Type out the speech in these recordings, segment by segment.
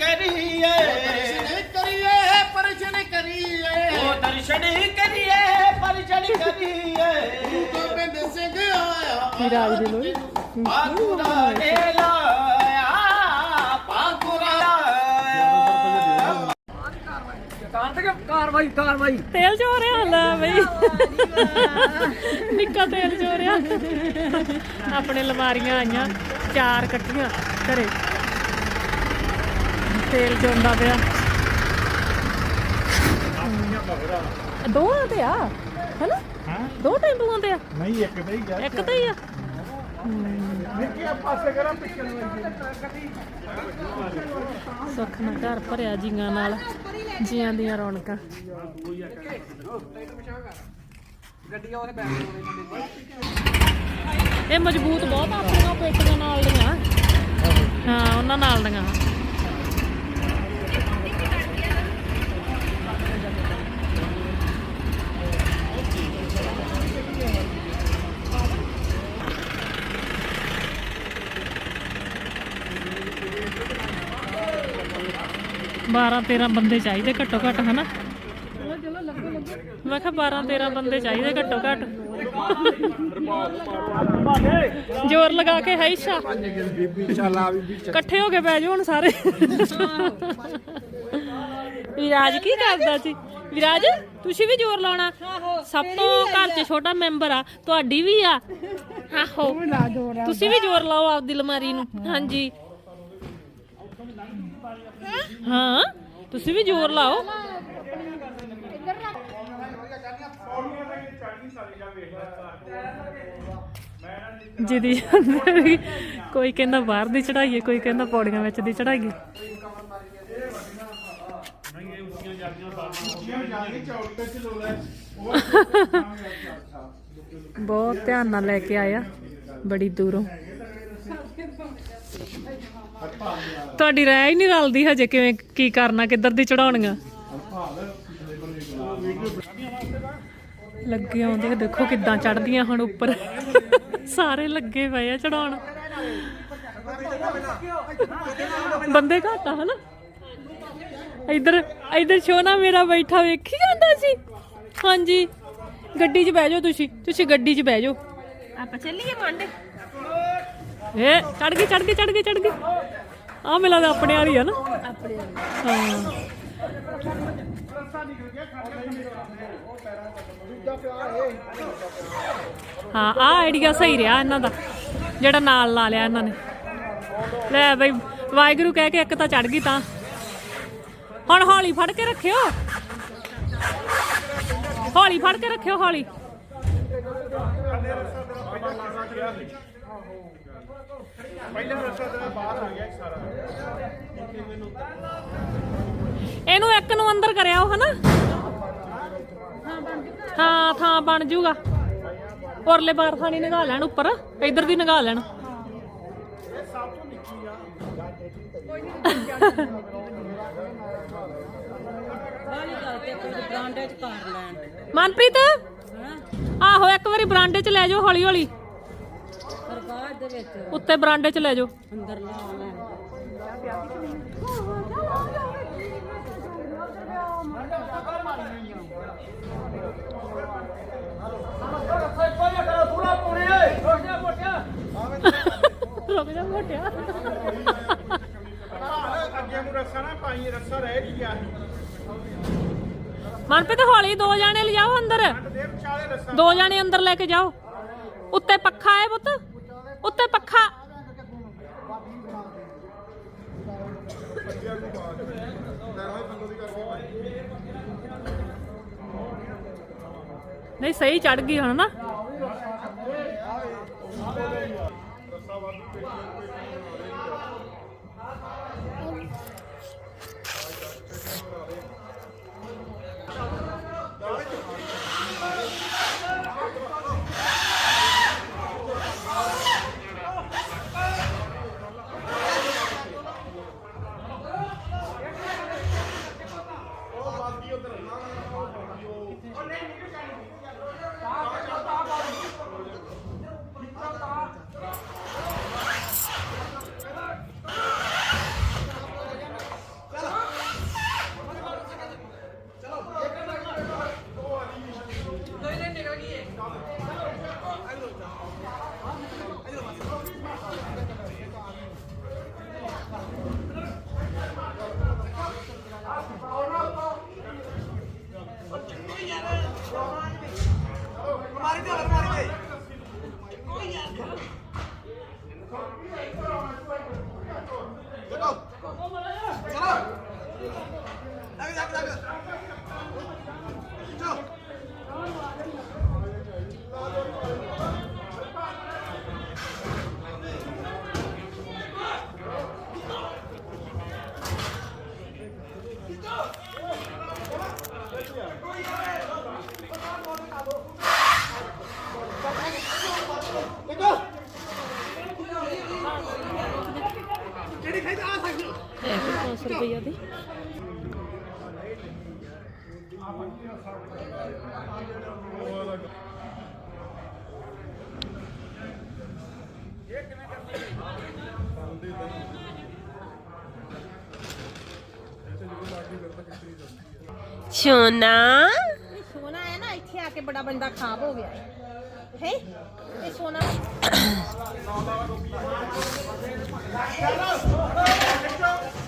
ਕਰੀਏ। ਦਰਸ਼ਨ ਕਰੀਏ ਪਰਸ਼ਨ ਕਰੀਏ। ਉਹ ਦਰਸ਼ਨ ਕਰੀਏ ਪਰਸ਼ਨ ਕਰੀਏ। ਗੋਬਿੰਦ ਸਿੰਘ ਆਇਆ ਵਿਰਾਜ ਦੇ ਲੋਈ ਪਾਗੁਰਾ ਲਾਇਆ ਕਾਰਵਾਈ ਕਾਰਵਾਈ ਤੇਲ ਚੋ ਰਿਹਾ ਲੈ ਬਈ। ਨਿੱਕਾ ਤੇਲ ਚੋ ਰਿਹਾ। ਆਪਣੇ ਲਮਾਰੀਆਂ ਆਈਆਂ ਚਾਰ ਇਕੱਠੀਆਂ ਘਰੇ। ਤੇਲ ਚੋਂਦਾ ਪਿਆ। ਦੋਹਾਂ ਤੇ ਆ ਹੈਨਾ? ਦੋ ਟੈਂਪੂਆਂ ਤੇ ਆ। ਨਹੀਂ ਇੱਕ ਤੇ ਹੀ ਗਿਆ। ਇੱਕ ਤੇ ਹੀ ਆ। ਨਿੱਕੇ ਪਾਸੇ ਕਰਾਂ ਪਿੱਛੇ ਨੂੰ ਸੁੱਖ ਨਾਲ ਘਰ ਭਰਿਆ ਜੀਆਂ ਨਾਲ ਜੀਆਂ ਦੀਆਂ ਰੌਣਕਾਂ। ਇਹ ਮਜ਼ਬੂਤ ਬਹੁਤ ਆ ਆਪਣੀਆਂ ਪੇਟੀਆਂ ਨਾਲ ਦੀਆਂ। ਹਾਂ ਉਹਨਾਂ ਨਾਲ ਦੀਆਂ। ਬਾਰਾਂ 13 ਬੰਦੇ ਚਾਹੀਦੇ ਘੱਟੋ ਘੱਟ ਹਨਾ? ਮੈਂ ਕਿਹਾ 12 13 ਬੰਦੇ ਚਾਹੀਦੇ ਘੱਟੋ ਘੱਟ। ਜ਼ੋਰ ਲਗਾ ਕੇ ਹੈ ਸ਼ਾ। ਇਕੱਠੇ ਹੋ ਕੇ ਬਹਿ ਜਾਓ ਹੁਣ ਸਾਰੇ। ਵਿਰਾਜ ਕੀ ਕਰਦਾ ਸੀ? ਵਿਰਾਜ ਤੁਸੀਂ ਵੀ ਜ਼ੋਰ ਲਾਉਣਾ। ਸਭ ਤੋਂ ਘਰ 'ਚ ਛੋਟਾ ਮੈਂਬਰ ਆ ਤੁਹਾਡੀ ਵੀ ਆ। ਆਹੋ। ਤੁਸੀਂ ਵੀ ਜ਼ੋਰ ਲਾਓ ਆਪਦੀ ਲਮਾਰੀ ਨੂੰ। ਹਾਂਜੀ। ਹਾਂ? ਤੁਸੀਂ ਵੀ ਜ਼ੋਰ ਲਾਓ। ਜਿਹਦੀ ਕੋਈ ਕਹਿੰਦਾ ਬਾਹਰ ਦੀ ਚੜਾਈਏ ਕੋਈ ਕਹਿੰਦਾ ਪੌੜੀਆਂ ਵਿੱਚ ਦੀ ਚੜਾਈਏ ਬਹੁਤ ਧਿਆਨ ਨਾਲ ਲੈ ਕੇ ਆਇਆ, ਬੜੀ ਦੂਰੋਂ। ਤੁਹਾਡੀ ਰਾਇ ਹੀ ਨਹੀਂ ਰਲਦੀ ਹਜੇ ਕਿਵੇਂ, ਕੀ ਕਰਨਾ, ਕਿੱਧਰ ਦੀ ਚੜਾਉਣੀਆਂ ਲੱਗੇ ਆਉਂਦੇ, ਦੇਖੋ ਕਿੱਦਾਂ ਚੜਦੀਆਂ ਹੁਣ ਉੱਪਰ। ਸਾਰੇ ਲੱਗੇ ਪਏ ਆ ਚੜਾਉਣ ਬੰਦੇ ਘੱਟ ਹਨਾ? ਇੱਧਰ ਇੱਧਰ ਸ਼ੋਨਾ ਮੇਰਾ ਬੈਠਾ, ਵੇਖੀ ਜਾਂਦਾ ਸੀ? ਹਾਂਜੀ। ਗੱਡੀ 'ਚ ਬਹਿ ਜਾਓ ਤੁਸੀਂ। ਤੁਸੀਂ ਗੱਡੀ 'ਚ ਬਹਿ ਜਾਓ। ਆਪਾਂ ਚੱਲੀਏ ਮੰਡ ਏ ਚੜ ਗਈ ਚੜ ਗਈ ਚੜ ਗਈ ਚੜ ਗਈ। ਆ ਮਿਲਾ ਦਾ ਆਪਣੇ ਵਾਲੀ ਆ ਨਾ। ਆਪਣੇ ਹਾਂ। ਹਾਂ ਆ ਆਈਡੀਆ ਸਹੀ ਰਿਹਾ ਇਹਨਾਂ ਦਾ ਜਿਹੜਾ ਨਾਲ ਲਾ ਲਿਆ ਇਹਨਾਂ ਨੇ। ਲੈ ਬਈ ਵਾਹਿਗੁਰੂ ਕਹਿ ਕੇ ਇੱਕ ਤਾਂ ਚੜ ਗਈ ਤਾਂ। ਹੁਣ ਹੌਲੀ ਫੜ ਕੇ ਰੱਖਿਓ। ਹੌਲੀ ਫੜ ਕੇ ਰੱਖਿਓ ਹੌਲੀ। ਪਹਿਲਾਂ ਰਸਤਾ ਤੇਰਾ ਬਾਹਰ ਆ ਗਿਆ ਸਾਰਾ। ਇਹਨੂੰ ਇੱਕ ਨੂੰ ਅੰਦਰ ਕਰਿਆ ਉਹ ਹਨਾ? ਹਾਂ ਥਾਂ ਬਣ ਜੂਗਾ। ਉਰਲੇ ਬਾਰ ਥਾਣੀ ਨਗਾ ਲੈਣ ਉੱਪਰ। ਇੱਧਰ ਦੀ ਨਗਾ ਲੈਣ। ਮਨਪ੍ਰੀਤ? ਆਹੋ ਇੱਕ ਵਾਰੀ ਬਰਾਂਡੇ 'ਚ ਲੈ ਜਾਓ ਹੌਲੀ ਹੌਲੀ ਦੇ ਵਿੱਚ। ਉੱਤੇ ਬਰਾਂਡੇ 'ਚ ਲੈ ਜਾਓ। ਅੰਦਰ ਲਿਆ ਲੈਣ ਰੁਕ ਜਾ ਮੋਟਿਆ ਅੱਗੇ ਨੂੰ ਰੱਸਾ ਨਾ ਪਾਈ ਰੱਸਾ ਰਹਿ ਨਹੀਂ ਗਿਆ ਮਨਪ੍ਰੀਤ ਹੌਲੀ ਦੋ ਜਾਣੇ ਲਿਜਾਓ ਅੰਦਰ। ਦੋ ਜਾਣੇ ਅੰਦਰ ਲੈ ਕੇ ਜਾਓ। ਉੱਤੇ ਪੱਖਾ ਹੈ ਪੁੱਤ। ਉੱਤੇ ਪੱਖਾ। ਨਹੀਂ ਸਹੀ ਚੜ ਗਈ ਹੁਣ ਨਾ। ਸੋਨਾ ਸੋਨਾ ਹੈ ਨਾ ਇੱਥੇ ਆ ਕੇ ਬੜਾ ਬੰਦਾ ਖਾਬ ਹੋ ਗਿਆ। ਹੈ? ਇਹ ਸੋਨਾ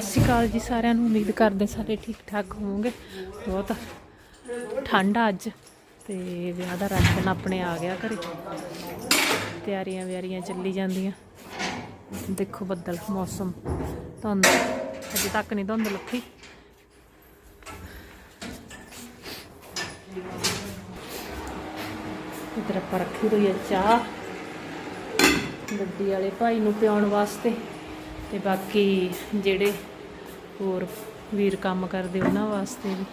ਸਤਿ ਸ਼੍ਰੀ ਅਕਾਲ ਜੀ ਸਾਰਿਆਂ ਨੂੰ। ਉਮੀਦ ਕਰਦੇ ਸਾਰੇ ਠੀਕ ਠਾਕ ਹੋਵੋਗੇ। ਬਹੁਤ ਠੰਡ ਆ ਅੱਜ ਤੇ ਵਿਆਹ ਦਾ ਰਾਸ਼ਨ ਆਪਣੇ ਆ ਗਿਆ ਘਰੇ। ਤਿਆਰੀਆਂ ਵਿਆਰੀਆਂ ਚੱਲੀ ਜਾਂਦੀਆਂ। ਦੇਖੋ ਬੱਦਲ, ਮੌਸਮ। ਧੁੰਦ। ਅਜੇ ਤੱਕ ਨਹੀਂ ਧੁੰਦ ਲੱਥੀ ਇਧਰ ਆਪਾਂ ਰੱਖੀ ਹੋਈ ਹੈ ਚਾਹ। ਗੱਡੀ ਵਾਲੇ ਭਾਈ ਨੂੰ ਪਿਆਉਣ ਵਾਸਤੇ। ਤੇ ਬਾਕੀ ਜਿਹੜੇ ਹੋਰ ਵੀਰ ਕੰਮ ਕਰਦੇ ਉਹਨਾਂ ਵਾਸਤੇ ਵੀ।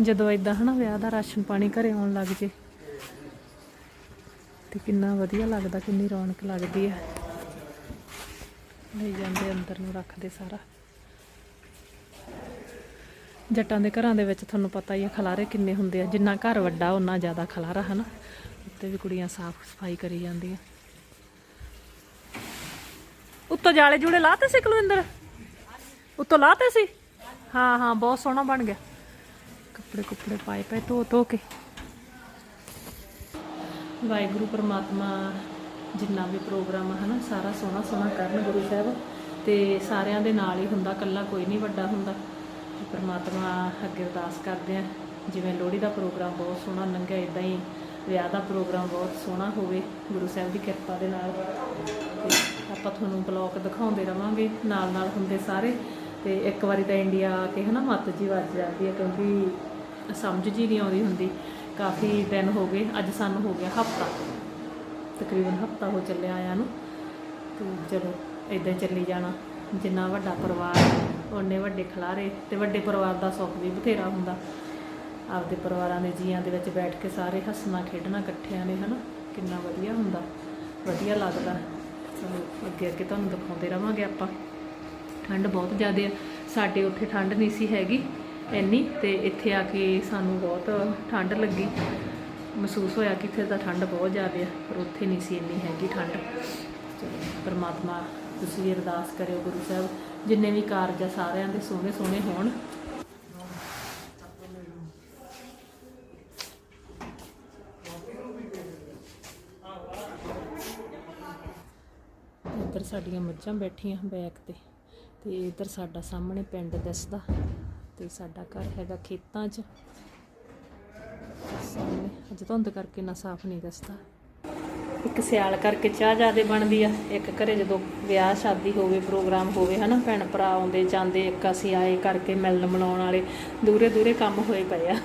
ਜਦੋਂ ਇਦਾਂ ਹਨਾ ਵਿਆਹ ਦਾ ਰਾਸ਼ਨ ਪਾਣੀ ਘਰੇ ਆਉਣ ਲੱਗ ਜੇ, ਤੇ ਕਿੰਨਾ ਵਧੀਆ ਲੱਗਦਾ, ਕਿੰਨੀ ਰੌਣਕ ਲੱਗਦੀ ਹੈ ਲਈ ਜਾਂਦੇ ਅੰਦਰ ਨੂੰ ਰੱਖਦੇ ਸਾਰਾ। ਜੱਟਾਂ ਦੇ ਘਰਾਂ ਦੇ ਵਿੱਚ ਤੁਹਾਨੂੰ ਪਤਾ ਹੀ ਹੈ ਖਲਾਰੇ ਕਿੰਨੇ ਹੁੰਦੇ ਆ। ਜਿੰਨਾ ਘਰ ਵੱਡਾ ਉਹਨਾਂ ਜ਼ਿਆਦਾ ਖਲਾਰਾ ਹਨਾ। ਉੱਤੇ ਵੀ ਕੁੜੀਆਂ ਸਾਫ਼ ਸਫ਼ਾਈ ਕਰੀ ਜਾਂਦੀਆਂ। ਉੱਤੋਂ ਜਾਲੇ ਜੂੜੇ ਲਾਤੇ ਸੀ ਕੁਲਵਿੰਦਰ? ਉੱਤੋਂ ਲਾਤੇ ਸੀ? ਹਾਂ ਹਾਂ, ਬਹੁਤ ਸੋਹਣਾ ਬਣ ਗਿਆ। ਕੱਪੜੇ ਕੁੱਪੜੇ ਪਾਏ ਪਏ, ਧੋ ਧੋ ਕੇ। ਵਾਹਿਗੁਰੂ ਪਰਮਾਤਮਾ ਜਿੰਨਾ ਵੀ ਪ੍ਰੋਗਰਾਮ ਹੈ ਨਾ ਸਾਰਾ ਸੋਹਣਾ ਸੋਹਣਾ ਕਰਨ ਗੁਰੂ ਸਾਹਿਬ। ਤੇ ਸਾਰਿਆਂ ਦੇ ਨਾਲ ਹੀ ਹੁੰਦਾ ਕੱਲਾ ਕੋਈ ਨਹੀਂ ਵੱਡਾ ਹੁੰਦਾ। ਤੇ ਪਰਮਾਤਮਾ ਅੱਗੇ ਅਰਦਾਸ ਕਰਦੇ ਆ। ਜਿਵੇਂ ਲੋਹੜੀ ਦਾ ਪ੍ਰੋਗਰਾਮ ਬਹੁਤ ਸੋਹਣਾ ਲੰਘਿਆ ਇਦਾਂ ਹੀ ਵਿਆਹ ਦਾ ਪ੍ਰੋਗਰਾਮ ਬਹੁਤ ਸੋਹਣਾ ਹੋਵੇ, ਗੁਰੂ ਸਾਹਿਬ ਦੀ ਕਿਰਪਾ ਦੇ ਨਾਲ। ਆਪਾਂ ਤੁਹਾਨੂੰ ਬਲੌਗ ਦਿਖਾਉਂਦੇ ਰਵਾਂਗੇ, ਨਾਲ ਨਾਲ ਹੁੰਦੇ ਸਾਰੇ। ਤੇ ਇੱਕ ਵਾਰੀ ਤਾਂ ਇੰਡੀਆ ਆ ਕੇ ਹਨਾ ਮੱਤ ਜੀ ਵੱਜ ਜਾਂਦੀ ਹੈ ਕਿਉਂਕਿ ਸਮਝ ਜੀ ਨਹੀਂ ਆਉਂਦੀ ਹੁੰਦੀ। ਕਾਫੀ ਦਿਨ ਹੋ ਗਏ, ਅੱਜ ਸਾਨੂੰ ਹੋ ਗਿਆ ਹਫਤਾ। ਤਕਰੀਬਨ ਹਫਤਾ ਹੋ ਚੱਲਿਆ ਆਇਆ ਨੂੰ। ਤੇ ਚਲੋ ਇਦਾਂ ਚੱਲੀ ਜਾਣਾ। ਜਿੰਨਾ ਵੱਡਾ ਪਰਿਵਾਰ ਓਨੇ ਵੱਡੇ ਖਲਾਰੇ ਤੇ ਵੱਡੇ ਪਰਿਵਾਰ ਦਾ ਸੁੱਖ ਵੀ ਬਥੇਰਾ ਹੁੰਦਾ। ਆਪਦੇ ਪਰਿਵਾਰਾਂ ਦੇ ਜੀਆਂ ਦੇ ਵਿੱਚ ਬੈਠ ਕੇ ਸਾਰੇ ਹੱਸਣਾ ਖੇਡਣਾ ਇਕੱਠਿਆਂ ਨੇ ਹਨਾ, ਕਿੰਨਾ ਵਧੀਆ ਹੁੰਦਾ। ਵਧੀਆ ਲੱਗਦਾ। ਚਲੋ ਅੱਗੇ ਅੱਗੇ ਤੁਹਾਨੂੰ ਦਿਖਾਉਂਦੇ ਰਵਾਂਗੇ ਆਪਾਂ। ਠੰਡ ਬਹੁਤ ਜ਼ਿਆਦਾ ਆ। ਸਾਡੇ ਉੱਥੇ ਠੰਡ ਨਹੀਂ ਸੀ ਹੈਗੀ ਇੰਨੀ ਤੇ ਇੱਥੇ ਆ ਕੇ ਸਾਨੂੰ ਬਹੁਤ ਠੰਡ ਲੱਗੀ। ਮਹਿਸੂਸ ਹੋਇਆ ਕਿ ਇੱਥੇ ਤਾਂ ਠੰਡ ਬਹੁਤ ਜ਼ਿਆਦਾ ਆ, ਪਰ ਉੱਥੇ ਨਹੀਂ ਸੀ ਇੰਨੀ ਹੈਗੀ ਠੰਡ। ਚਲੋ, ਪਰਮਾਤਮਾ ਤੁਸੀਂ ਅਰਦਾਸ ਕਰਿਓ ਗੁਰੂ ਸਾਹਿਬ, ਜਿੰਨੇ ਵੀ ਕਾਰਜ ਆ ਸਾਰਿਆਂ ਦੇ ਸੋਹਣੇ ਸੋਹਣੇ ਹੋਣ ਇੱਧਰ ਸਾਡੀਆਂ ਮੱਝਾਂ ਬੈਠੀਆਂ ਬੈਕ ਤੇ ਤੇ ਇੱਧਰ ਸਾਡਾ ਸਾਹਮਣੇ ਪਿੰਡ ਦਿਸਦਾ ਤੇ ਸਾਡਾ ਘਰ ਹੈਗਾ ਖੇਤਾਂ 'ਚ। ਸਾਹਮਣੇ ਅੱਜ ਧੁੰਦ ਕਰਕੇ ਨਾ ਸਾਫ਼ ਨਹੀਂ ਦਿਸਦਾ। ਇੱਕ ਸਿਆਲ ਕਰਕੇ ਚਾਹ ਜ਼ਿਆਦੇ ਬਣਦੀ ਆ, ਇੱਕ ਘਰੇ ਜਦੋਂ ਵਿਆਹ ਸ਼ਾਦੀ ਹੋਵੇ, ਪ੍ਰੋਗਰਾਮ ਹੋਵੇ, ਹਨਾ, ਭੈਣ ਭਰਾ ਆਉਂਦੇ ਜਾਂਦੇ, ਇੱਕ ਅਸੀਂ ਆਏ ਕਰਕੇ ਮਿਲਣ ਮਨਾਉਣ ਵਾਲੇ, ਦੂਰੇ ਦੂਰੇ ਕੰਮ ਹੋਏ ਪਏ ਆ।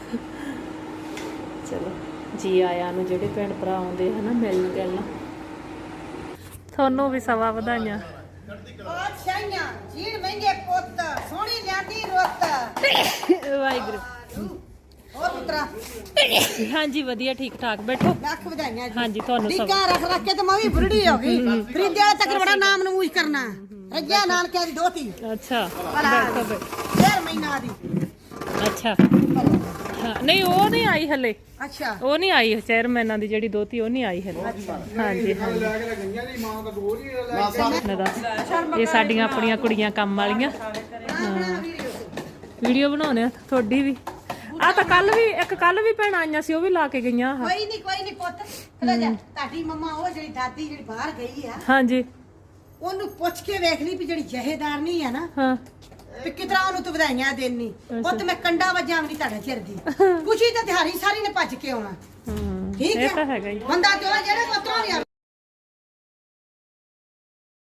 ਚਲੋ, ਜੀ ਆਇਆਂ ਨੂੰ ਜਿਹੜੇ ਭੈਣ ਭਰਾ ਆਉਂਦੇ ਹਨਾ ਮਿਲਣ ਗਿਲਣ ਤੁਹਾਨੂੰ ਵੀ ਸਵਾ ਵਧਾਈਆਂ। ਬਾਦਸ਼ਾਹੀਆਂ ਜੀਣ ਮਹਿੰਗੇ ਪੁੱਤ ਸੋਹਣੀ ਲਿਆਂਦੀ ਰੁੱਤ। ਵਾਹਿਗੁਰੂ। ਹੋਰ ਪੁੱਤਰਾ? ਹਾਂਜੀ ਵਧੀਆ ਠੀਕ ਠਾਕ ਬੈਠੋ। ਲੱਖ ਵਧਾਈਆਂ ਜੀ। ਹਾਂਜੀ ਤੁਹਾਨੂੰ ਸਭ ਟੀਕਾ ਰੱਖ ਰੱਖ ਕੇ ਤੇ ਮੈਂ ਵੀ ਬੁਰੜੀ ਹੋ ਗਈ। ਵਾਲੇ ਤੱਕ ਬੜਾ ਨਾਮ ਨਮੂਜ ਕਰਨਾ। ਰੱਜਿਆ ਨਾਨਕਿਆਂ ਦੀ ਦੋਤੀ ਅੱਛਾ ਬੈਠੋ ਬੈਠੋ। ਡੇਢ ਮਹੀਨਾ ਦੀ। ਅੱਛਾ। ਹਾਂ ਨਹੀਂ ਉਹ ਨਹੀਂ ਆਈ ਹਲੇ। ਅੱਛਾ। ਉਹ ਨਹੀਂ ਆਈ ਚੇਅਰਮੈਨਾਂ ਦੀ ਜਿਹੜੀ ਦੋਤੀ ਉਹ ਨਹੀਂ ਆਈ ਹਲੇ। ਹਾਂਜੀ ਹਾਂਜੀ। ਇਹਨਾਂ ਦਾ- ਇਹ ਸਾਡੀਆਂ ਆਪਣੀਆਂ ਕੁੜੀਆਂ ਕੰਮ ਵਾਲੀਆਂ। ਵੀਡੀਓ ਬਣਾਉਣੇ ਆ ਤੁਹਾਡੀ ਵੀ। ਆ ਤਾਂ ਕੱਲ ਵੀ ਇੱਕ ਕੱਲ ਵੀ ਭੈਣਾਂ ਆਈਆਂ ਸੀ ਉਹ ਵੀ ਲਾ ਕੇ ਗਈਆਂ ਆਹ। ਕੋਈ ਨਹੀਂ ਕੋਈ ਨਹੀਂ ਪੁੱਤ। ਚਲੇ ਜਾ ਤੁਹਾਡੀ ਮੰਮਾ ਉਹ ਜਿਹੜੀ ਦਾਦੀ ਜਿਹੜੀ ਬਾਹਰ ਗਈ ਆ ਹਾਂਜੀ। ਉਹਨੂੰ ਪੁੱਛ ਕੇ ਵੇਖ ਲਈ ਵੀ ਜਿਹੜੀ ਜਹੇਦਾਰ ਨਹੀਂ ਆ ਨਾ। ਹਾਂ। ਵੀ ਕਿਤਰਾ ਉਹਨੂੰ ਤੂੰ ਵਧਾਈਆਂ ਦੇਣੀ ਪੁੱਤ ਮੈਂ ਕੰਡਾ ਵਜਾਂ ਵੀ ਤੁਹਾਡੇ ਚਿਰ ਦੀ। ਖੁਸ਼ੀ ਤੇ ਦਿਹਾੜੀ ਸਾਰੀ ਨੇ ਭੱਜ ਕੇ ਆਉਣਾ। ਠੀਕ ਇਹ ਹੈ? ਤਾਂ ਹੈਗਾ ਹੀ। ਬੰਦਾ ਜੋ ਜਿਹੜੇ ਕੋਤਰਾ ਨਹੀਂ